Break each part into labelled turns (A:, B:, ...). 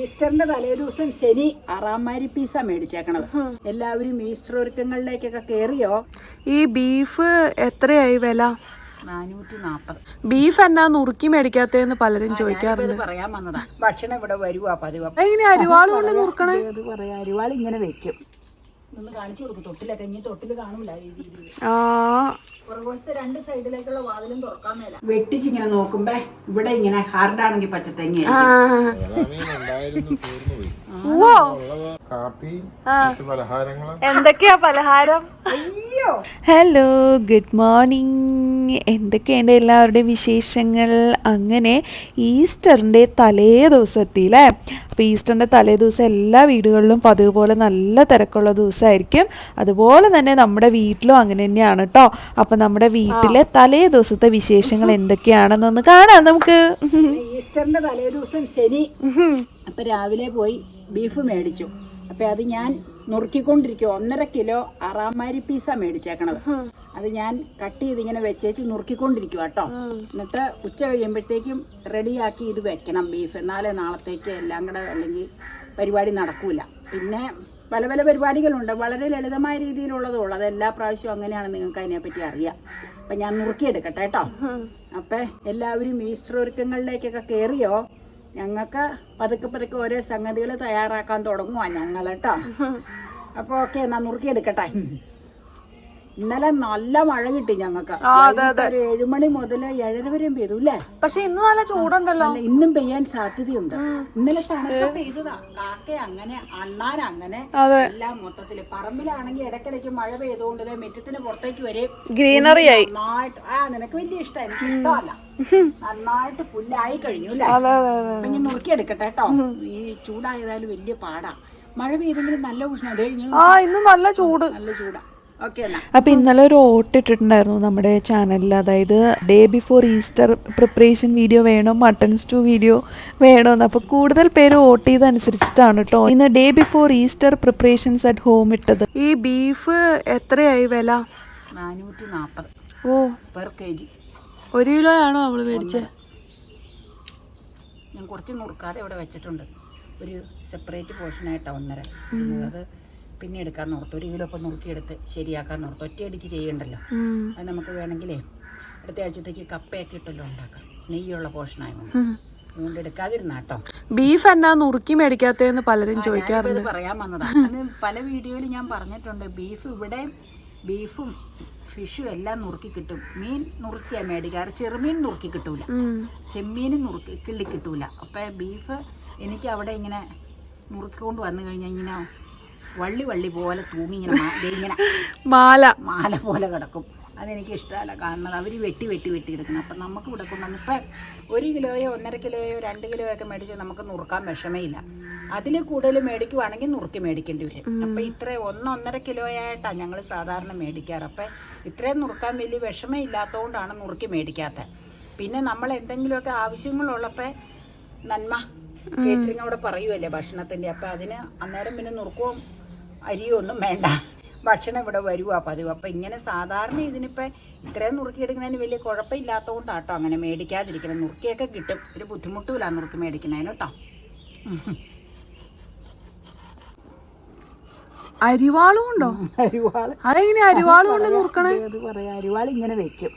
A: ഈസ്റ്ററിന്റെ തലേ ദിവസം ശനി അറാമാരി പീസ മേടിച്ചേക്കണത്. എല്ലാവരും ഈസ്റ്റർ ഒരുക്കങ്ങളിലേക്കൊക്കെ കേറിയോ?
B: ഈ ബീഫ് എത്രയായി വില?
A: നാനൂറ്റി നാപ്പത്
B: ബീഫ് എന്നാ നുറുക്കി മേടിക്കാത്തേന്ന് പലരും ചോദിക്കാറുണ്ട്.
A: പറയാൻ വന്നതാ. ഭക്ഷണം ഇവിടെ വരുവാ പതിവ്.
B: എങ്ങനെ അരിവാൾ കൊണ്ട് നുറുക്കണേ?
A: അത് പറയാ അരിവാൾ ഇങ്ങനെ വെക്കും. ഒന്ന് കാണിച്ചു കൊടുക്കും തൊട്ടിലൊക്കെ ഇനി തൊട്ടിൽ കാണൂല ഈ
B: ആ
A: പുറകുവശത്തെ രണ്ട് സൈഡിലേക്കുള്ള വാതിലും തുറക്കാൻ മേല. വെട്ടിച്ചിങ്ങനെ നോക്കുമ്പോ ഇവിടെ ഇങ്ങനെ ഹാർഡാണെങ്കിൽ പച്ചത്തേങ്ങ
B: ആ.
C: ഉണ്ടായിരുന്നു തീർന്നുപോയി
B: ഓ
C: കാപ്പി മറ്റു പലഹാരങ്ങൾ
B: എന്തൊക്കെയാ പലഹാരം?
A: അയ്യോ.
D: ഹലോ ഗുഡ് മോർണിംഗ് എന്തൊക്കെയുണ്ട് എല്ലാവരുടെയും വിശേഷങ്ങൾ? അങ്ങനെ ഈസ്റ്ററിന്റെ തലേ ദിവസത്തിൽ അല്ലേ? അപ്പോൾ ഈസ്റ്ററിന്റെ തലേ ദിവസം എല്ലാ വീടുകളിലും പതിവ് പോലെ നല്ല തിരക്കുള്ള ദിവസമായിരിക്കും. അതുപോലെ തന്നെ നമ്മുടെ വീട്ടിലും അങ്ങനെ തന്നെയാണ് കേട്ടോ. അപ്പോൾ നമ്മുടെ വീട്ടിലെ തലേ ദിവസത്തെ വിശേഷങ്ങൾ എന്തൊക്കെയാണെന്നൊന്ന് കാണാം നമുക്ക്.
A: ഈസ്റ്ററിന്റെ തലേ ദിവസം ശനി. അപ്പൊ രാവിലെ പോയി ബീഫ് മേടിച്ചു. അപ്പൊ അത് ഞാൻ നുറുക്കിക്കൊണ്ടിരിക്കും ഒന്നര കിലോ അറാമാരി പീസ മേടിച്ചേക്കണത്. അത് ഞാൻ കട്ട് ചെയ്ത് ഇങ്ങനെ വെച്ചേച്ച് നുറുക്കിക്കൊണ്ടിരിക്കും കേട്ടോ എന്നിട്ട് ഉച്ച കഴിയുമ്പോഴത്തേക്കും റെഡിയാക്കി ഇത് വെക്കണം ബീഫ് എന്നാലേ നാളത്തേക്ക് എല്ലാം കൂടെ അല്ലെങ്കിൽ പരിപാടി നടക്കൂല. പിന്നെ പല പല പരിപാടികളുണ്ട്. വളരെ ലളിതമായ രീതിയിലുള്ളതേ ഉള്ളത് എല്ലാ പ്രാവശ്യവും അങ്ങനെയാണ് നിങ്ങൾക്ക് അതിനെപ്പറ്റി അറിയാം. അപ്പം ഞാൻ നുറുക്കിയെടുക്കട്ടെ കേട്ടോ. അപ്പം എല്ലാവരും ഈസ്റ്റർ ഒരുക്കങ്ങളിലേക്കൊക്കെ കയറിയോ ഞങ്ങൾക്ക് പതുക്കെ പതുക്കെ ഓരോ സംഗതികൾ തയ്യാറാക്കാൻ തുടങ്ങുവാ ഞങ്ങൾ കേട്ടോ. അപ്പോൾ ഓക്കെ എന്നാ നുറുക്കിയെടുക്കട്ടെ. ഇന്നലെ നല്ല മഴ കിട്ടി ഞങ്ങൾക്ക്. ഒരു ഏഴുമണി മുതൽ ഏഴര വരെയും പെയ്തു അല്ലേ?
B: പക്ഷെ ഇന്ന് നല്ല ചൂടുണ്ടല്ലോ.
A: ഇന്നും പെയ്യാൻ സാധ്യതയുണ്ട്. ഇന്നലെ തണുത്ത പെയ്തതാ. കാക്ക അങ്ങനെ അണ്ണാൻ അങ്ങനെ എല്ലാം മൊത്തത്തിൽ. പറമ്പിലാണെങ്കിൽ ഇടയ്ക്കിടയ്ക്ക് മഴ പെയ്തുകൊണ്ട് മിറ്റത്തിന് പുറത്തേക്ക് വരെ
B: ഗ്രീനറി ആയി
A: നന്നായിട്ട് ആ നിനക്ക് വലിയ ഇഷ്ടം എനിക്ക് ഇഷ്ടമല്ല. നന്നായിട്ട് പുല്ലായി കഴിഞ്ഞു അല്ലേ? ഞാൻ നോക്കിയെടുക്കട്ടെ കേട്ടോ. ഈ ചൂടായതായാലും വലിയ പാടാ. മഴ പെയ്തെങ്കിലും നല്ല ഉഷ്ണ അതേ
B: ആ ഇന്ന് നല്ല ചൂട്.
A: നല്ല ചൂടാ.
D: അപ്പോൾ ഇന്നലെ ഒരു ഓട്ട് ഇട്ടിട്ടുണ്ടായിരുന്നു നമ്മുടെ ചാനലിൽ അതായത് day before Easter preparation video വേണോ മട്ടൺ സ്റ്റൂ വീഡിയോ വേണമെന്ന് അപ്പോൾ കൂടുതൽ പേര് വോട്ട് ചെയ്തനുസരിച്ചിട്ടാണ് കേട്ടോ ഇന്ന് day before Easter preparations at home ഇട്ടത്.
B: ഈ ബീഫ് എത്രയായി വില?
A: നാനൂറ്റി നാൽപ്പത്
B: ഓ.
A: പെർ കെ ജി
B: ഒരു കിലോ ആണോ നമ്മൾ മേടിച്ചത്
A: ഞാൻ കുറച്ച് നുറുക്കാതെ ഇവിടെ വെച്ചിട്ടുണ്ട്. ഒരു സെപ്പറേറ്റ് പോർഷനായിട്ടാണ് ഒന്നര. അത് പിന്നെ എടുക്കാൻ ഓർത്തു ഒരു കിലോ ഇപ്പം നുറുക്കിയെടുത്ത് ശരിയാക്കാൻ ഓർത്തു ഒറ്റയടിക്ക് ചെയ്യണ്ടല്ലോ. അത് നമുക്ക് വേണമെങ്കിലേ അടുത്ത ആഴ്ചത്തേക്ക് കപ്പയൊക്കെ ഇട്ടല്ലോ ഉണ്ടാക്കാം. നെയ്യുള്ള പോർഷനായതുകൊണ്ട് അതുകൊണ്ട്
B: ബീഫ് എന്നാ നുറുക്കി മേടിക്കാത്തേന്ന് പലരും ചോദിക്കാറുണ്ട്.
A: പറയാൻ വന്നതാണ് പല വീഡിയോയിൽ ഞാൻ പറഞ്ഞിട്ടുണ്ട് ബീഫ് ഇവിടെ ബീഫും ഫിഷും എല്ലാം നുറുക്കി കിട്ടും. മീൻ നുറുക്കിയാ മേടിക്കാറ്. ചെറുമീൻ നുറുക്കി കിട്ടൂല. ചെമ്മീനും നുറുക്കി കിള്ളി കിട്ടൂല. അപ്പം ബീഫ് എനിക്ക് അവിടെ ഇങ്ങനെ നുറുക്കിക്കൊണ്ട് വന്നു കഴിഞ്ഞാൽ ഇങ്ങനെ വള്ളി വള്ളി പോലെ തൂങ്ങി ഇങ്ങനെ ഇങ്ങനെ
B: മാല.
A: മാല പോലെ കിടക്കും. അതെനിക്ക് ഇഷ്ടമല്ല. കാണുന്നത് അവർ വെട്ടി വെട്ടി വെട്ടി എടുക്കണം അപ്പം നമുക്ക് ഇവിടെ കൊണ്ടുവന്ന് ഇപ്പം ഒരു കിലോയോ ഒന്നര കിലോയോ രണ്ട് കിലോയോ ഒക്കെ മേടിച്ച് നമുക്ക് നുറുക്കാൻ വിഷമയില്ല അതിൽ കൂടുതൽ മേടിക്കുവാണെങ്കിൽ നുറുക്കി മേടിക്കേണ്ടി വരും. അപ്പം ഇത്ര ഒന്നൊന്നര കിലോയായിട്ടാണ് ഞങ്ങൾ സാധാരണ മേടിക്കാറ്. അപ്പം ഇത്രയും നുറുക്കാൻ വലിയ വിഷമയില്ലാത്തതുകൊണ്ടാണ് നുറുക്കി മേടിക്കാത്തത്. പിന്നെ നമ്മൾ എന്തെങ്കിലുമൊക്കെ ആവശ്യങ്ങളുള്ളപ്പോൾ നന്മ കേറ്ററിംഗ് അവിടെ പറയുമല്ലേ ഭക്ഷണത്തിന്റെ. അപ്പം അതിന് അന്നേരം പിന്നെ നുറുക്കവും അരിയോ ഒന്നും വേണ്ട. ഭക്ഷണം ഇവിടെ വരുവാ പതിവ്. അപ്പം ഇങ്ങനെ സാധാരണ ഇതിനിപ്പോൾ ഇത്രയും നുറുക്കിയെടുക്കുന്നതിന് വലിയ കുഴപ്പമില്ലാത്തത് കൊണ്ടാണ് കേട്ടോ അങ്ങനെ മേടിക്കാതിരിക്കുന്നത്. നുറുക്കിയൊക്കെ കിട്ടും. ഒരു ബുദ്ധിമുട്ടുമില്ല നുറുക്കി മേടിക്കുന്നതിന് കേട്ടോ.
B: അരിവാളും ഉണ്ടോ?
A: അരിവാൾ
B: അതെങ്ങനെ അരിവാളും കൊണ്ട് നുറുക്കണേ?
A: പറയാം അരിവാൾ ഇങ്ങനെ വെക്കും.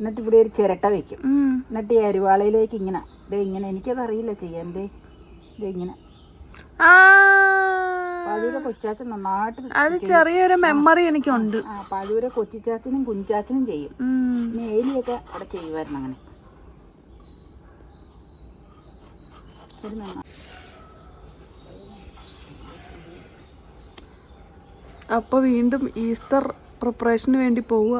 A: എന്നിട്ട് ഇവിടെ ഒരു ചിരട്ട വെക്കും. എന്നിട്ട് ഈ അരിവാളയിലേക്ക് ഇങ്ങനെ ദേ ഇങ്ങനെ എനിക്കത് അറിയില്ല ചെയ്യാൻ ദേ ദേ ഇങ്ങനെ.
B: ആ.
A: പാഴൂരെ കൊച്ചാച്ചൻ നന്നായിട്ട്
B: അത് ചെറിയൊരു മെമ്മറി എനിക്കുണ്ട്.
A: ആ പാഴൂരെ കൊച്ചിച്ചാച്ചനും കുഞ്ചാച്ചനും ചെയ്യും. പിന്നെ ഏലിയൊക്കെ അവിടെ ചെയ്യുമായിരുന്നു അങ്ങനെ. ഒരു നന്നാ-
B: അപ്പൊ വീണ്ടും ഈസ്റ്റർ പ്രിപ്പറേഷന് വേണ്ടി പോവുക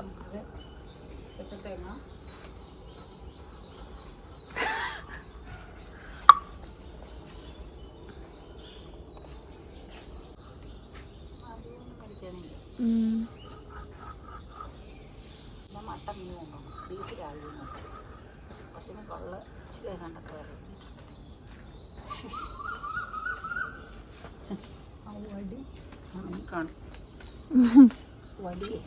B: ഉം.
A: പിന്നെ മട്ടൻ മീൻ കൊണ്ടുവന്നു ബീഫ് രാവിലെ നോക്കി പത്തിന് കൊള്ള ഇച്ചിരി കണ്ടൊക്കെ വരും ആ വടി ആ, ഈ കാണും വടിയേ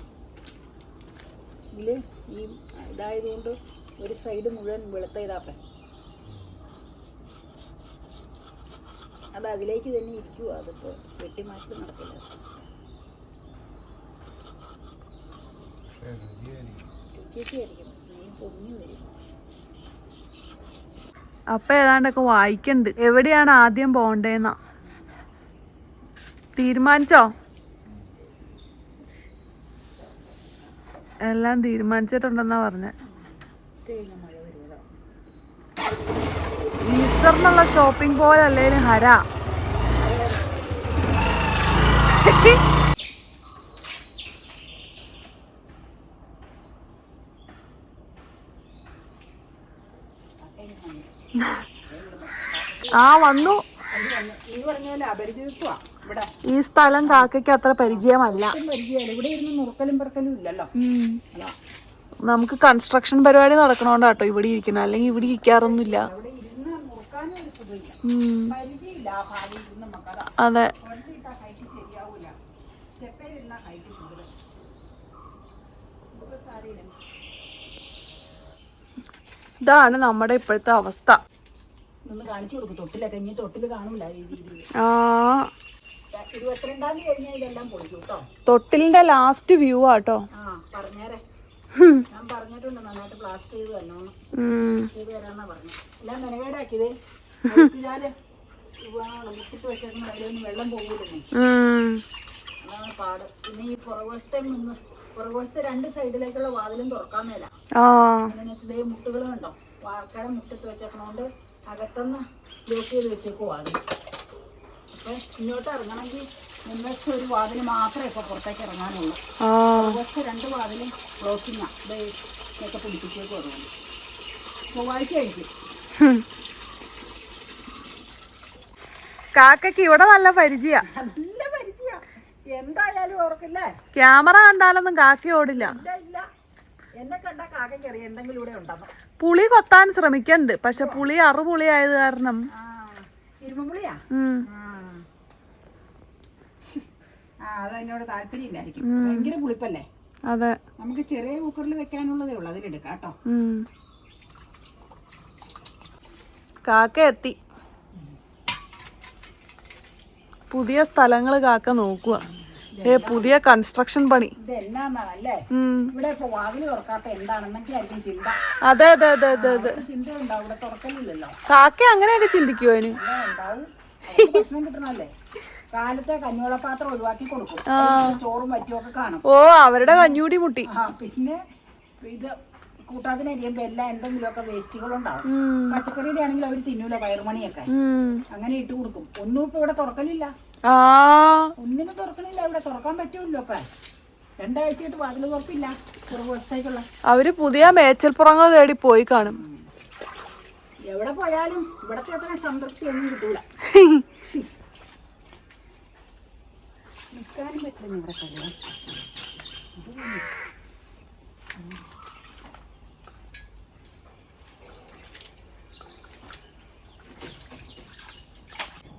A: ഇതിൽ ഈ ഇതായതുകൊണ്ട് ഒരു സൈഡ് മുഴുവൻ വെളുത്ത ഇതാപ്പേ അത് അതിലേക്ക് തന്നെ ഇരിക്കുവോ? അതിപ്പോൾ വെട്ടിമാറ്റൽ നടക്കില്ല. രുചിയൊക്കെ ആയിരിക്കും മീൻ പൊങ്ങി വരും.
B: അപ്പൊ ഏതാണ്ടൊക്കെ വായിക്കണ്ട്. എവിടെയാണ് ആദ്യം പോണ്ടേന്നാ തീരുമാനിച്ചോ? എല്ലാം തീരുമാനിച്ചിട്ടുണ്ടെന്നാ പറഞ്ഞേ. ഈസ്റ്ററിനുള്ള ഷോപ്പിംഗ് പോലെ ഹര? ആ വന്നു.
A: ഇവിടെ
B: ഈ സ്ഥലം കാക്കയ്ക്ക് അത്ര പരിചയമല്ല. നമുക്ക് കൺസ്ട്രക്ഷൻ പരിപാടി നടക്കണോണ്ടാട്ടോ ഇവിടെ ഇരിക്കണം അല്ലെങ്കിൽ ഇവിടെ ഇരിക്കാറൊന്നുമില്ല അതെ. ഇതാണ് നമ്മുടെ ഇപ്പോഴത്തെ അവസ്ഥ. ആ.
A: ഇരുപത്തിരണ്ടാം തീയതി കഴിഞ്ഞാൽ ഇതെല്ലാം പോയി കേട്ടോ.
B: തൊട്ടിലിന്റെ ലാസ്റ്റ് വ്യൂ ആട്ടോ
A: ആ പറഞ്ഞേരെ. ഞാൻ പറഞ്ഞിട്ടുണ്ട് നന്നായിട്ട് പ്ലാസ്റ്റർ ചെയ്ത് തന്നോന്ന്
B: ഉം,
A: ചെയ്ത് തരാന്നാ പറഞ്ഞു എല്ലാം മെനകേടാക്കിയത്. ഞാൽ മുക്കിട്ട് വെച്ചേക്കുന്ന അതിലൊന്നും വെള്ളം പോകൂലെന്നേ
B: ഉം.
A: അതാണ് പാട്. പിന്നെ ഈ പുറകുവശത്തെ നിന്ന് പുറകുവശത്തെ രണ്ട് സൈഡിലേക്കുള്ള വാതിലും തുറക്കാൻ മേല.
B: ആ.
A: അങ്ങനെ ഇതേ മുട്ടുകൾ കണ്ടോ? വാർക്കട മുട്ടിട്ട് വെച്ചേക്കണോണ്ട് അകത്തുനിന്ന് ലോക്ക് ചെയ്ത് വെച്ചേക്കും വാതിൽ അപ്പൊ ഇങ്ങോട്ട് ഇറങ്ങണമെങ്കിൽ മുൻവശത്ത് ഒരു വാതിൽ മാത്രമേ ഇപ്പൊ പുറത്തേക്ക് ഇറങ്ങാനുള്ളൂ.
B: ആ.
A: പുറകുവശത്തെ രണ്ട് വാതിലും ക്ലോസിങ്ങാ. ഇത് ഇതൊക്കെ പിടിപ്പിച്ചേക്കും അതുകൊണ്ട് ചൊവ്വാഴ്ച ആയിരിക്കും.
B: കാക്കയ്ക്ക് ഇവിടെ നല്ല പരിചയ.
A: നല്ല പരിചയ. എന്തായാലും ഓർക്കില്ലേ?
B: ക്യാമറ കണ്ടാലൊന്നും കാക്ക ഓടില്ല.
A: എന്നെ കണ്ട കാക്കയ്ക്ക് അറിയാം എന്തെങ്കിലും ഇവിടെ
B: പുളി കൊത്താൻ ശ്രമിക്കണ്ട്. പക്ഷെ പുളി അറുപുളി ആയത് കാരണം
A: ഇരുമ്പുളിയാ? അത് എന്നോട് താല്പര്യം ഇല്ലായിരിക്കും ഭയങ്കര പുളിപ്പല്ലേ?
B: അതെ.
A: നമുക്ക് ചെറിയ കുക്കറിൽ വെക്കാനുള്ളതേ ഉള്ളൂ അതിലെടുക്കാം കേട്ടോ.
B: കാക്ക എത്തി. പുതിയ സ്ഥലങ്ങൾ കാക്ക നോക്കുക. ഏ പുതിയ കൺസ്ട്രക്ഷൻ പണി. അതെ അതെ അതെ അതെ അതെ. കാക്ക അങ്ങനെയൊക്കെ ചിന്തിക്കുവോ അതിന്
A: ഇവിടെ കഞ്ഞോള പാത്രം കാലത്തെ ഒഴിവാക്കി കൊടുക്കും ചോറും വറ്റും ഒക്കെ കാണും.
B: ഓ അവരുടെ കഞ്ഞൂടി മുട്ടി.
A: ആ പിന്നെ ഇത് കൂട്ടാത്തിനരിയുമ്പോ എല്ലാം എന്തെങ്കിലുമൊക്കെ വേസ്റ്റുകളുണ്ടാവും. പച്ചക്കറിയുടെ ആണെങ്കിൽ അവർ തിന്നൂല പയറുമണിയൊക്കെ അങ്ങനെ ഇട്ട് കൊടുക്കും. ഒന്നും ഇപ്പൊ ഇവിടെ തുറക്കലില്ല. ഒന്നിനും തുറക്കണില്ല ഇവിടെ തുറക്കാൻ പറ്റൂല്ലോ അപ്പൊ രണ്ടാഴ്ചയായിട്ട് വാതിൽ തുറപ്പില്ല ചെറു ദിവസത്തേക്കുള്ള
B: അവർ പുതിയ മേച്ചൽപ്പുറങ്ങൾ തേടി പോയി കാണും.
A: എവിടെ പോയാലും ഇവിടത്തെ അത്ര സംതൃപ്തി ഒന്നും കിട്ടൂല. നിൽക്കാനും പറ്റില്ല ഇവിടെ തന്നെ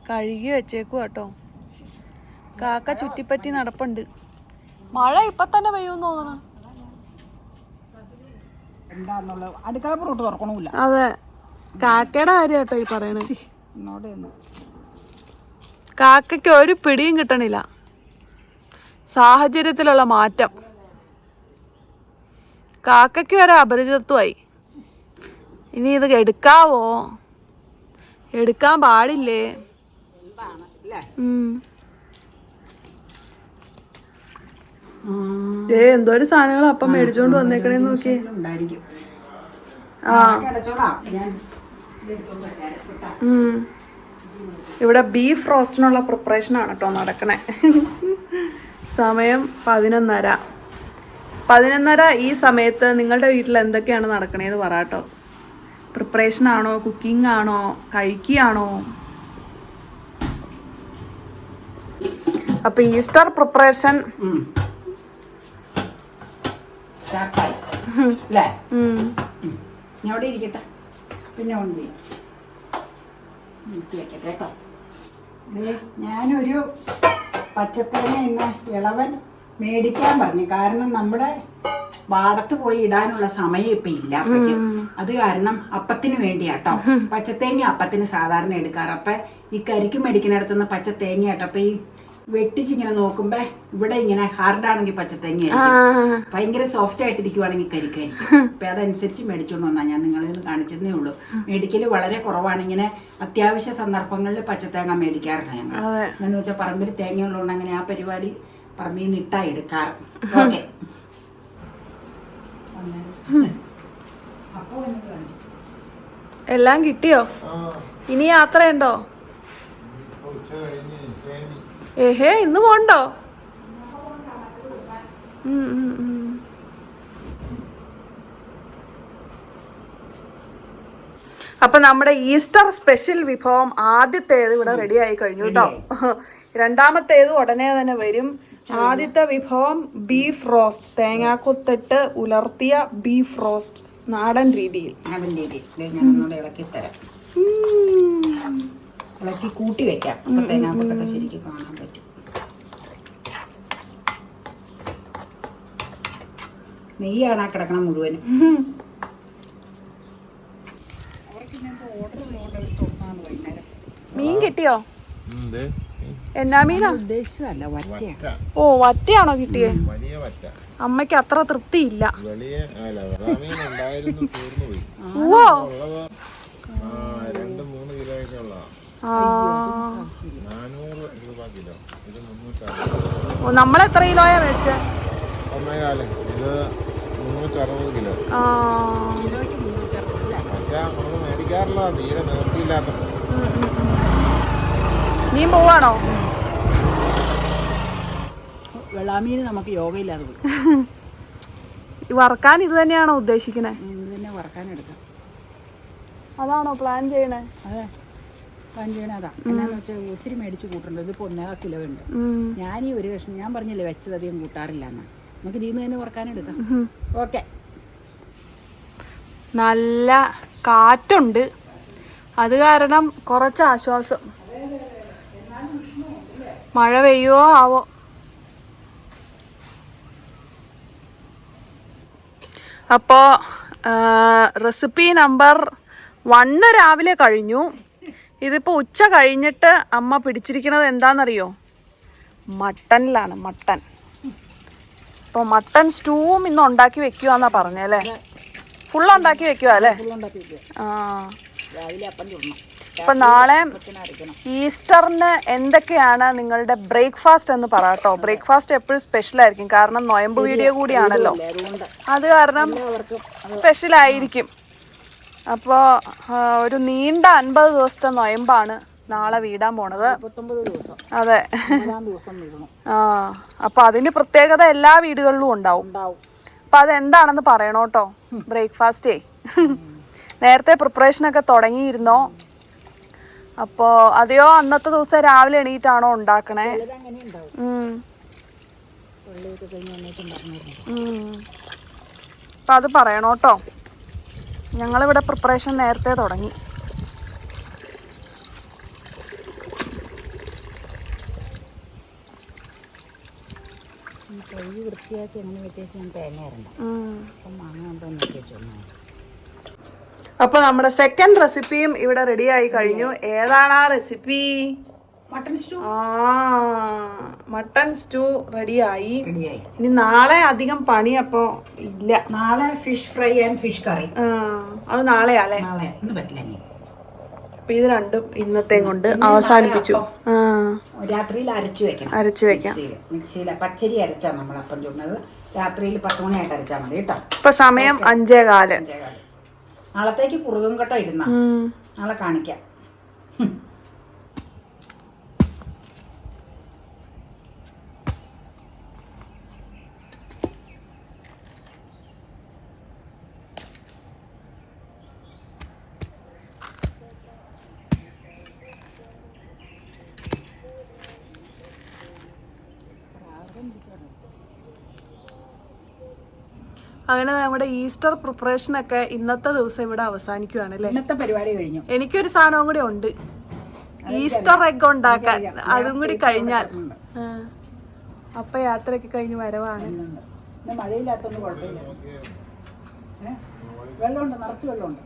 B: കഴുകി വെച്ചേക്കും കേട്ടോ. കാക്ക ചുറ്റിപ്പറ്റി നടപ്പുണ്ട്. മഴ ഇപ്പൊ തന്നെ പെയ്യുമെന്ന് തോന്നണ.
A: എന്താന്നുള്ളത് അടുക്കള പുറത്ത് തുറക്കണമില്ല.
B: അതെ. കാക്കയുടെ കാര്യം കേട്ടോ ഈ പറയണേ
A: എന്നോട്
B: കാക്കയ്ക്ക് ഒരു പിടിയും കിട്ടണില്ല. സാഹചര്യത്തിലുള്ള മാറ്റം. കാക്കയ്ക്ക് വരെ അപരിചിതത്വമായി. ഇനി ഇത് എടുക്കാവോ? എടുക്കാൻ പാടില്ലേ? ഒരു ഏ എന്തോരം സാധനങ്ങൾ അപ്പം മേടിച്ചോണ്ട് വന്നേക്കണേന്ന് നോക്കിയേ. ആ. ഇവിടെ ബീഫ് റോസ്റ്റിനുള്ള പ്രിപ്പറേഷൻ ആണ് കേട്ടോ നടക്കണേ. സമയം പതിനൊന്നര. പതിനൊന്നര ഈ സമയത്ത് നിങ്ങളുടെ വീട്ടിൽ എന്തൊക്കെയാണ് നടക്കണേന്ന് പറ കേട്ടോ. പ്രിപ്പറേഷൻ ആണോ കുക്കിംഗ് ആണോ കഴിക്കുകയാണോ? അപ്പൊ ഈസ്റ്റർ പ്രിപ്പറേഷൻ
A: ഇരിക്കട്ടെ. പിന്നെ ഓൺ ചെയ്യും. വെക്കട്ടെ കേട്ടോ. ഞാനൊരു പച്ചത്തേങ്ങ ഇന്ന് ഇളവൻ മേടിക്കാൻ പറഞ്ഞു. കാരണം നമ്മുടെ വാടത്ത് പോയി ഇടാനുള്ള സമയം ഇപ്പൊ ഇല്ല അത് കാരണം അപ്പത്തിന് വേണ്ടിയാട്ടോ. പച്ചത്തേങ്ങ അപ്പത്തിന് സാധാരണ എടുക്കാറ്. അപ്പൊ ഈ കരിക്ക് മേടിക്കുന്നിടത്തുനിന്ന് പച്ചത്തേങ്ങ ആട്ടോ അപ്പൊ ഈ വെട്ടിച്ചിങ്ങനെ നോക്കുമ്പോ ഇവിടെ ഇങ്ങനെ ഹാർഡാണെങ്കിൽ പച്ച തേങ്ങ ഭയങ്കര സോഫ്റ്റ് ആയിട്ട് ഇരിക്കുവാണെങ്കിൽ കരിക്കായിരിക്കും അപ്പൊ അതനുസരിച്ച് മേടിച്ചോണ്ട് വന്നാ ഞാൻ നിങ്ങളിൽ കാണിച്ചതേ ഉള്ളൂ. മേടിക്കൽ വളരെ കുറവാണ്. ഇങ്ങനെ അത്യാവശ്യ സന്ദർഭങ്ങളിൽ പച്ചത്തേങ്ങ മേടിക്കാറുണ്ട് ഞങ്ങൾ. എന്ന് വെച്ചാൽ പറമ്പിൽ തേങ്ങ ഉള്ളതുകൊണ്ട് അങ്ങനെ ആ പരിപാടി പറമ്പിൽ നിന്ന് ഇട്ടാ എടുക്കാറ്. ഓക്കെ.
B: എല്ലാം കിട്ടിയോ?
C: ആ.
B: ഇനി യാത്രയുണ്ടോ?
C: ഉച്ച കഴിഞ്ഞ്
B: ഏഹേ ഇന്ന് പോണ്ടോ. അപ്പൊ നമ്മുടെ ഈസ്റ്റർ സ്പെഷ്യൽ വിഭവം ആദ്യത്തേത് ഇവിടെ റെഡി ആയി കഴിഞ്ഞു കേട്ടോ രണ്ടാമത്തേത് ഉടനെ തന്നെ വരും. ആദ്യത്തെ വിഭവം ബീഫ് റോസ്റ്റ് തേങ്ങാക്കൊത്തിട്ട് ഉലർത്തിയ ബീഫ് റോസ്റ്റ് നാടൻ രീതിയിൽ.
A: നാടൻ രീതിയിൽ. ഇളക്കി തരാം ഇളക്കി കൂട്ടി വെക്കാം. അപ്പൊ തേങ്ങാക്കൊത്തൊക്കെ ശരിക്കും കാണാൻ പറ്റും. നെയ്യാണ് ആ കിടക്കണം മുഴുവൻ
B: മീൻ കിട്ടിയോ?
C: ദേ,
B: എന്നാ മീനാ?
A: ഉദ്ദേശിച്ചതല്ല
C: വറ്റ.
B: ഓ വറ്റയാണോ കിട്ടിയേ?
C: വലിയ വറ്റ.
B: അമ്മയ്ക്ക് അത്ര തൃപ്തിയില്ല. ഓ
C: ഉള്ളത് ആ രണ്ട് മൂന്ന് കിലോ ഒക്കെ ഉള്ളതാ
B: ആ
C: നാനൂറ് രൂപ കിലോ ഇത് മുന്നൂറ്ററുപത്
B: ഓ, നമ്മളെത്ര കിലോയാ മേടിച്ചേ?
C: ഒന്നേകാലം. ഇത് കിലോ. മറ്റേ നമ്മൾ മേടിക്കാറില്ല തീരെ നിവൃത്തിയില്ലാത്ത
B: നീ പോവാണോ?
A: വെള്ളാമീന് നമുക്ക് യോഗയില്ലാതെ പോയി.
B: വറക്കാൻ ഇത് തന്നെയാണോ ഉദ്ദേശിക്കുന്നത്
A: ഉം, ഇത് തന്നെ വറക്കാനെടുക്കാം
B: അതാണോ പ്ലാൻ ചെയ്യണേ?
A: അതെ. എന്നാന്ന് വെച്ചാൽ ഒത്തിരി മേടിച്ച് കൂട്ടുന്നുണ്ട് ഇതിപ്പോൾ ഒന്നേ കിലോ ഉണ്ട് ഞാൻ ഈ ഒരു കഷ്ണം ഞാൻ പറഞ്ഞില്ലേ വെച്ചത് അധികം കൂട്ടാറില്ല എന്നാ നമുക്ക് ഇതിൽ നിന്ന് തന്നെ കുറക്കാനെടുക്കാം ഓക്കെ.
B: നല്ല കാറ്റുണ്ട്. അത് കാരണം കുറച്ച് ആശ്വാസം. മഴ പെയ്യുവോ ആവോ? അപ്പോ റെസിപ്പി നമ്പർ വണ്ണ് രാവിലെ കഴിഞ്ഞു. ഇതിപ്പോൾ ഉച്ച കഴിഞ്ഞിട്ട് അമ്മ പിടിച്ചിരിക്കുന്നത് എന്താണെന്നറിയോ? മട്ടനിലാണ് മട്ടൻ. അപ്പോൾ മട്ടൻ സ്റ്റൂവും ഇന്ന് ഉണ്ടാക്കി വെക്കുവാന്നാ പറഞ്ഞല്ലേ ഫുൾ ഉണ്ടാക്കി വെക്കുക അല്ലേ? ആ.
A: അപ്പം
B: നാളെ ഈസ്റ്ററിന് എന്തൊക്കെയാണ് നിങ്ങളുടെ ബ്രേക്ക്ഫാസ്റ്റ് എന്ന് പറ കേട്ടോ. ബ്രേക്ക്ഫാസ്റ്റ് എപ്പോഴും സ്പെഷ്യൽ ആയിരിക്കും. കാരണം നൊയമ്പ് വീഡിയോ കൂടിയാണല്ലോ. അത് കാരണം സ്പെഷ്യൽ ആയിരിക്കും. അപ്പോൾ ഒരു നീണ്ട അൻപത് ദിവസത്തെ നൊയമ്പാണ് നാളെ വീടാൻ പോണത്. അതെ. ആ അപ്പൊ അതിന് പ്രത്യേകത എല്ലാ വീടുകളിലും ഉണ്ടാവും. അപ്പൊ അതെന്താണെന്ന് പറയണോ കേട്ടോ ബ്രേക്ക്ഫാസ്റ്റേ. നേരത്തെ പ്രിപ്പറേഷൻ ഒക്കെ തുടങ്ങിയിരുന്നോ? അപ്പോ അതെയോ അന്നത്തെ ദിവസം രാവിലെ എണീറ്റാണോ ഉണ്ടാക്കണേ. അപ്പൊ അത് പറയണോ കേട്ടോ ഞങ്ങളിവിടെ പ്രിപ്പറേഷൻ നേരത്തെ തുടങ്ങി.
A: ഈ വൃത്തിയാക്കി അങ്ങനെ വെച്ചേച്ച് ഞാൻ തേങ്ങ ഇറണ്ട അപ്പം മാങ്ങ കൊണ്ട് നോക്കി വെച്ചു
B: അപ്പൊ നമ്മുടെ സെക്കൻഡ് റെസിപ്പിയും ഇവിടെ റെഡി ആയി കഴിഞ്ഞു. ഏതാണ് ആ റെസിപ്പി
A: മട്ടൺ സ്റ്റൂ
B: ആ മട്ടൺ സ്റ്റൂ റെഡിയായി
A: റെഡിയായി
B: ഇനി നാളെ അധികം പണി അപ്പോ ഇല്ല.
A: നാളെ fish fry and fish curry
B: അത് നാളെയാ അല്ലേ
A: നാളെ ഇന്ന് പറ്റില്ല ഇനി.
B: അപ്പൊ ഇത് രണ്ടും ഇന്നത്തെയും കൊണ്ട് അവസാനിപ്പിച്ചു.
A: രാത്രിയിൽ അരച്ചു വെക്കണം.
B: അരച്ചു വെക്കാം.
A: മിക്സിയിൽ. മിക്സിയിൽ പച്ചരി അരച്ചാ നമ്മൾ അപ്പം ചുടുന്നത്. രാത്രിയിൽ പത്ത് മണിയായിട്ട് അരച്ചാൽ മതി കേട്ടോ.
B: ഇപ്പൊ സമയം അഞ്ചേ
A: കാൽ. നാളത്തേക്ക് കുറുകും കേട്ടോ ഇരുന്ന. നാളെ കാണിക്കാം.
B: അങ്ങനെ നമ്മുടെ ഈസ്റ്റർ പ്രിപ്പറേഷൻ ഒക്കെ ഇന്നത്തെ ദിവസം ഇവിടെ അവസാനിക്കുവാണ് അല്ലേ?
A: ഇന്നത്തെ പരിപാടി കഴിഞ്ഞു.
B: എനിക്കൊരു സാധനവും കൂടി ഉണ്ട്. ഈസ്റ്റർ എഗ് ഉണ്ടാക്കാൻ. അതും കൂടി കഴിഞ്ഞാൽ. അപ്പൊ യാത്രയൊക്കെ കഴിഞ്ഞ് വരവാണ്.
A: ജസ്യാന്റിയുടെ ഇന്ന് മഴയില്ലാത്തൊന്നും കുഴപ്പമില്ല. വെള്ളമുണ്ട് നിറച്ച് വെള്ളമുണ്ട്.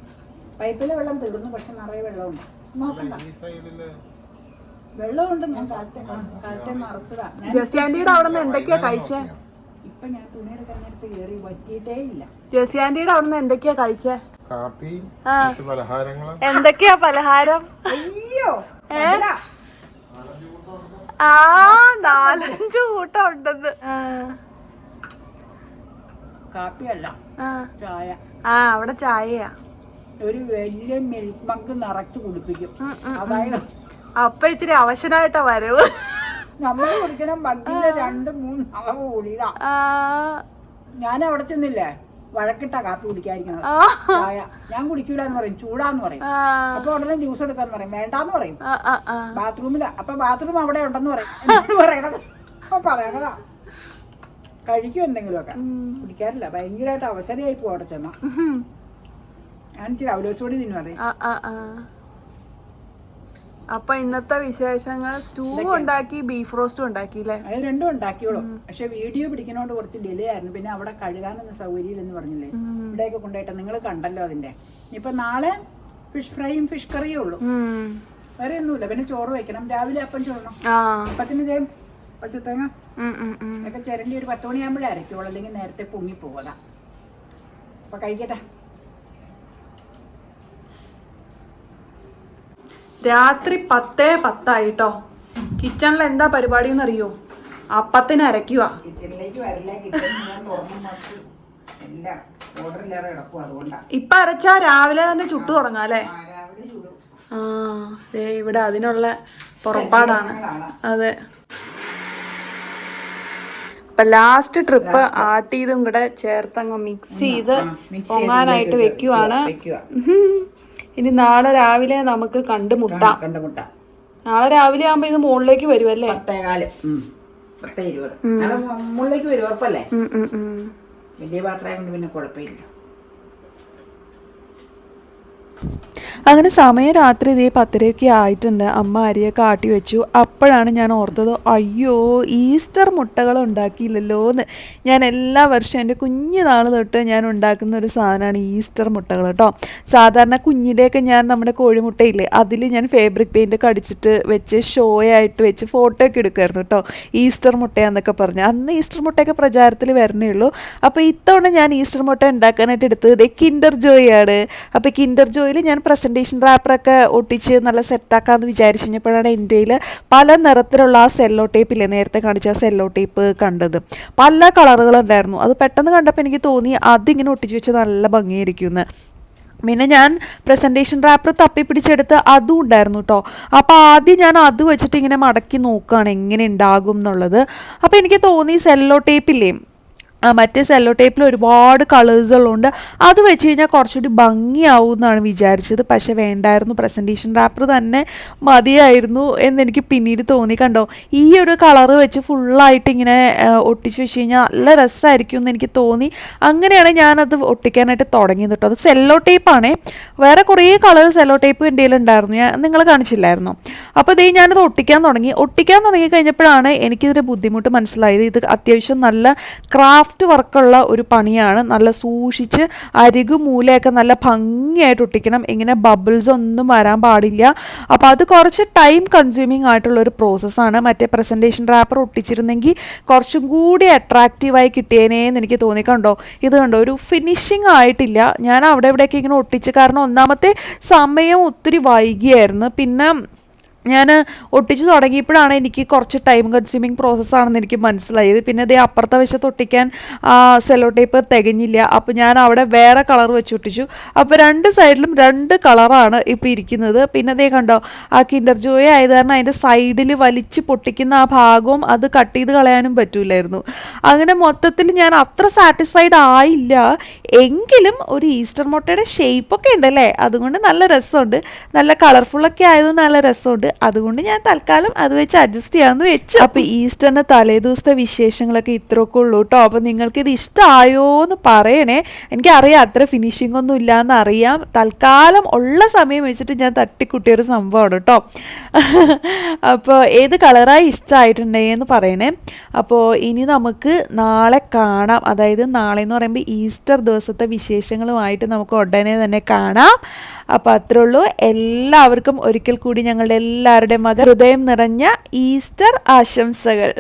A: പൈപ്പിലെ വെള്ളം തീർന്നു പക്ഷെ നിറയെ വെള്ളമുണ്ട്. നോക്കണ്ട. വെള്ളമുണ്ട് ഞാൻ കാലത്തെ കാലത്തെ നിറച്ചതാ.
B: അവിടെ നിന്ന് എന്തൊക്കെയാ കഴിച്ചേ?
A: ഇപ്പൊ ഞാൻ തുണി എടുക്കാൻ കയറി പറ്റിയിട്ടേ ഇല്ല.
B: ജെസ്സി ആന്റിയുടെ അവിടെ നിന്ന് എന്തൊക്കെയാ കഴിച്ചേ?
C: കാപ്പി
B: എന്തൊക്കെയാ പലഹാരം?
A: അയ്യോ
B: ആ നാലഞ്ച് കൂട്ടം ഉണ്ടെന്ന് ആ,
A: കാപ്പിയല്ല
B: ആ.
A: ചായ.
B: ആ അവിടെ ചായയാ.
A: ഒരു വലിയ മിൽക്ക് മഗ് നിറച്ച് കുടിപ്പിക്കും അതായത്
B: അപ്പൊ ഇച്ചിരി അവശനായിട്ടാ വരവ്.
A: നമ്മൾ കുടിക്കണ മഗ്ഗിന്റെ രണ്ട് മൂന്ന് അളവ് കൂടിയതാ. ഞാൻ അവിടെ ചെന്നില്ലേ? വഴക്കിട്ടാ കാപ്പി
B: കുടിക്കാതിരിക്കണം
A: ചായ. ഞാൻ കുടിക്കൂല എന്ന് പറയും ചൂടാന്ന് പറയും. അപ്പൊ ഉടനെ ജ്യൂസ് എടുക്കാന്ന് പറയും. വേണ്ടാന്ന് പറയും. ബാത്റൂമില. അപ്പൊ ബാത്റൂം അവിടെ ഉണ്ടെന്ന് പറയും. എന്നോട് പറയണത്. അപ്പൊ പറയണതാ. കഴിക്കും എന്തെങ്കിലുമൊക്കെ. കുടിക്കാറില്ല. ഭയങ്കരമായിട്ട് അവസരമായി പോകും അവിടെ ചെന്ന. ഞാൻ അവലോസോടി തിന്നു പറയും.
B: അപ്പൊ ഇന്നത്തെ വിശേഷങ്ങൾ സ്റ്റൂ ഉണ്ടാക്കി ബീഫ് റോസ്റ്റും ഉണ്ടാക്കിയില്ലേ
A: അത് രണ്ടും ഉണ്ടാക്കിയോളൂ. പക്ഷെ വീഡിയോ പിടിക്കുന്നോണ്ട് കുറച്ച് ഡിലേ ആയിരുന്നു. പിന്നെ അവിടെ കഴുകാനൊന്നും സൗകര്യമില്ലെന്ന് പറഞ്ഞില്ലേ? ഇവിടെയൊക്കെ കൊണ്ടുപോയിട്ട് നിങ്ങൾ കണ്ടല്ലോ അതിന്റെ. ഇപ്പൊ നാളെ ഫിഷ് ഫ്രൈയും ഫിഷ് കറിയേ ഉള്ളു. വേറെ ഒന്നുമില്ല. പിന്നെ ചോറ് വെക്കണം. രാവിലെ അപ്പം
B: ചോറണം.
A: അപ്പത്തിന് ഇതേ പച്ചത്തേങ്ങ. ഒക്കെ ചിരണ്ടി ഒരു പത്ത് മണിയാകുമ്പോഴേ അരയ്ക്കുള്ളൂ. അല്ലെങ്കിൽ നേരത്തെ പൊങ്ങി പോകാം അപ്പൊ കഴിക്കട്ടെ.
B: രാത്രി പത്തേ പത്തായിട്ടോ. കിച്ചണിൽ എന്താ പരിപാടി എന്നറിയോ അപ്പത്തിന് അരയ്ക്കുക ഇപ്പൊ അരച്ചാ രാവിലെ തന്നെ ചുട്ടു തുടങ്ങാം അല്ലേ?
A: ആ,
B: ദേ ഇവിടെ അതിനുള്ള പുറപ്പാടാണ്. അതെ. ഇപ്പൊ ലാസ്റ്റ് ട്രിപ്പ് ആട്ടിയതും കൂടെ ചേർത്തങ്ങ് മിക്സ് ചെയ്ത് പൊങ്ങാനായിട്ട് വെക്കുവാണ്. ഇനി നാളെ രാവിലെ നമുക്ക് കണ്ടുമുട്ടാം.
A: കണ്ടുമുട്ട.
B: നാളെ രാവിലെ ആകുമ്പോ ഇത് മുകളിലേക്ക് വരുമല്ലേ
A: പത്തേകാൽ ഉം. പത്തേ ഇരുപത്. മുകളിലേക്ക് വരും ഉറപ്പല്ലേ. വലിയ പാത്രമായ കൊണ്ട് പിന്നെ കുഴപ്പമില്ല.
D: അങ്ങനെ സമയം രാത്രി ഇതേ പത്തരയൊക്കെ ആയിട്ടുണ്ട്. അമ്മ അരിയൊക്കെ കാട്ടി വെച്ചു. അപ്പോഴാണ് ഞാൻ ഓർത്തത് അയ്യോ ഈസ്റ്റർ മുട്ടകൾ ഉണ്ടാക്കിയില്ലല്ലോ എന്ന് ഞാൻ എല്ലാ വർഷവും എന്റെ കുഞ്ഞു നാൾ തൊട്ട് ഞാൻ ഉണ്ടാക്കുന്ന ഒരു സാധനമാണ് ഈസ്റ്റർ മുട്ടകൾ കേട്ടോ. സാധാരണ കുഞ്ഞിലെയൊക്കെ ഞാൻ നമ്മുടെ കോഴിമുട്ടയില്ലേ അതിൽ ഞാൻ ഫേബ്രിക് പെയിന്റ് കടിച്ചിട്ട് വെച്ച് ഷോ ആയിട്ട് വെച്ച് ഫോട്ടോ ഒക്കെ എടുക്കുമായിരുന്നു കേട്ടോ ഈസ്റ്റർ മുട്ടയാന്നൊക്കെ പറഞ്ഞ്. അന്ന് ഈസ്റ്റർ മുട്ടയൊക്കെ പ്രചാരത്തിൽ വരണേ ഉള്ളൂ. അപ്പോൾ ഇത്തവണ ഞാൻ ഈസ്റ്റർ മുട്ട ഉണ്ടാക്കാനായിട്ട് എടുത്തത് കിൻഡർ ജോയ് ആണ്. അപ്പോൾ കിൻഡർ ജോയിൽ ഞാൻ പ്രസന്റേഷൻ റാപ്പറൊക്കെ ഒട്ടിച്ച് നല്ല സെറ്റാക്കാമെന്ന് വിചാരിച്ചു കഴിഞ്ഞപ്പോഴാണ് എന്റെ പല നിറത്തിലുള്ള ആ സെല്ലോ ടേപ്പില്ലേ നേരത്തെ കാണിച്ച ആ സെല്ലോ ടേപ്പ് കണ്ടത്. പല കളറുകളുണ്ടായിരുന്നു അത് പെട്ടെന്ന് കണ്ടപ്പോൾ എനിക്ക് തോന്നി അതിങ്ങനെ ഒട്ടിച്ച് വെച്ച് നല്ല ഭംഗിയായിരിക്കുമെന്ന് പിന്നെ ഞാൻ പ്രസന്റേഷൻ റാപ്പർ തപ്പി പിടിച്ചെടുത്ത് അതും ഉണ്ടായിരുന്നു കേട്ടോ അപ്പോൾ ആദ്യം ഞാൻ അത് വെച്ചിട്ട് ഇങ്ങനെ മടക്കി നോക്കുകയാണ് എങ്ങനെ ഉണ്ടാകും എന്നുള്ളത്. അപ്പോൾ എനിക്ക് തോന്നി സെല്ലോ ടേപ്പില്ലേ മറ്റേ സെല്ലോ ടേപ്പിൽ ഒരുപാട് കളേഴ്സ് ഉള്ളതുകൊണ്ട് അത് വെച്ച് കഴിഞ്ഞാൽ കുറച്ചുകൂടി ഭംഗിയാവും എന്നാണ് വിചാരിച്ചത്. പക്ഷെ വേണ്ടായിരുന്നു. പ്രസന്റേഷൻ റാപ്പർ തന്നെ മതിയായിരുന്നു എന്നെനിക്ക് പിന്നീട് തോന്നി. കണ്ടോ? ഈ ഒരു കളറ് വെച്ച് ഫുള്ളായിട്ട് ഇങ്ങനെ ഒട്ടിച്ചു വെച്ച് കഴിഞ്ഞാൽ നല്ല രസമായിരിക്കും എന്ന് എനിക്ക് തോന്നി. അങ്ങനെയാണ് ഞാനത് ഒട്ടിക്കാനായിട്ട് തുടങ്ങിയത് കേട്ടോ. അത് സെല്ലോ ടേപ്പാണേ വേറെ കുറേ കളർ സെല്ലോ ടേപ്പ് എന്റെ കയ്യിലുണ്ടായിരുന്നു ഞാൻ നിങ്ങൾ കാണിച്ചില്ലായിരുന്നു? അപ്പോൾ ഇതേ ഞാനത് ഒട്ടിക്കാൻ തുടങ്ങി. ഒട്ടിക്കാൻ തുടങ്ങി കഴിഞ്ഞപ്പോഴാണ് എനിക്കിതിന്റെ ബുദ്ധിമുട്ട് മനസ്സിലായത്. ഇത് അത്യാവശ്യം നല്ല ക്രാഫ്റ്റ് വർക്കുള്ള ഒരു പണിയാണ്. നല്ല സൂക്ഷിച്ച് അരികു മൂലയൊക്കെ നല്ല ഭംഗിയായിട്ട് ഒട്ടിക്കണം. ഇങ്ങനെ ബബിൾസ് ഒന്നും വരാൻ പാടില്ല. അപ്പോൾ അത് കുറച്ച് ടൈം കൺസ്യൂമിങ് ആയിട്ടുള്ള ഒരു പ്രോസസ്സാണ് മറ്റേ പ്രസന്റേഷൻ റാപ്പർ ഒട്ടിച്ചിരുന്നെങ്കിൽ കുറച്ചും കൂടി അട്രാക്റ്റീവായി കിട്ടിയേനേന്ന് എനിക്ക് തോന്നി. കണ്ടോ? ഇത് കണ്ടോ? ഒരു ഫിനിഷിങ് ആയിട്ടില്ല. ഞാൻ അവിടെ ഇവിടെയൊക്കെ ഇങ്ങനെ ഒട്ടിച്ച്. കാരണം ഒന്നാമത്തെ സമയം ഒത്തിരി വൈകിയായിരുന്നു. പിന്നെ ഞാൻ ഒട്ടിച്ച് തുടങ്ങിയപ്പോഴാണ് എനിക്ക് കുറച്ച് ടൈം കൺസ്യൂമിങ് പ്രോസസ്സാണെന്ന് എനിക്ക് മനസ്സിലായത്. പിന്നെ അതേ അപ്പുറത്തെ വശത്ത് ഒട്ടിക്കാൻ സെല്ലോ ടേപ്പ് തികഞ്ഞില്ല. അപ്പോൾ ഞാൻ അവിടെ വേറെ കളർ വെച്ച് ഒട്ടിച്ചു. അപ്പോൾ രണ്ട് സൈഡിലും രണ്ട് കളറാണ് ഇപ്പോൾ ഇരിക്കുന്നത്. പിന്നെ അതേ കണ്ടോ ആ കിൻഡർ ജോയ് ആയത് കാരണം അതിന്റെ സൈഡിൽ വലിച്ച് പൊട്ടിക്കുന്ന ആ ഭാഗവും അത് കട്ട് ചെയ്ത് കളയാനും പറ്റൂലായിരുന്നു. അങ്ങനെ മൊത്തത്തിൽ ഞാൻ അത്ര സാറ്റിസ്ഫൈഡ് ആയില്ല. എങ്കിലും ഒരു ഈസ്റ്റർ മുട്ടയുടെ ഷേപ്പൊക്കെ ഉണ്ടല്ലേ? അതുകൊണ്ട് നല്ല രസമുണ്ട്. നല്ല കളർഫുള്ളൊക്കെ ആയതുകൊണ്ട് നല്ല രസമുണ്ട്. അതുകൊണ്ട് ഞാൻ തൽക്കാലം അത് വെച്ച് അഡ്ജസ്റ്റ് ചെയ്യാമെന്ന് വെച്ചു. അപ്പോൾ ഈസ്റ്ററിന്റെ തലേ ദിവസത്തെ വിശേഷങ്ങളൊക്കെ ഇത്രയൊക്കെ ഉള്ളൂ കേട്ടോ അപ്പോൾ നിങ്ങൾക്ക് ഇത് ഇഷ്ടമായോ എന്ന് പറയണേ. എനിക്കറിയാം അത്ര ഫിനിഷിംഗ് ഒന്നും ഇല്ലയെന്ന് അറിയാം. തൽക്കാലം ഉള്ള സമയം വെച്ചിട്ട് ഞാൻ തട്ടിക്കുട്ടിയ ഒരു സംഭവമാണ് കേട്ടോ അപ്പോൾ ഏത് കളറായി ഇഷ്ടമായിട്ടുണ്ടെന്ന് പറയണേ. അപ്പോൾ ഇനി നമുക്ക് നാളെ കാണാം. അതായത് നാളെ എന്ന് പറയുമ്പോൾ ഈസ്റ്റർ ദിവസത്തെ വിശേഷങ്ങളുമായിട്ട് നമുക്ക് ഉടനെ തന്നെ കാണാം. അപ്പോൾ അത്രേ ഉള്ളൂ. എല്ലാവർക്കും ഒരിക്കൽ കൂടി ഞങ്ങളുടെ എല്ലാവരുടെയും മകൃദയം നിറഞ്ഞ ഈസ്റ്റർ ആശംസകൾ.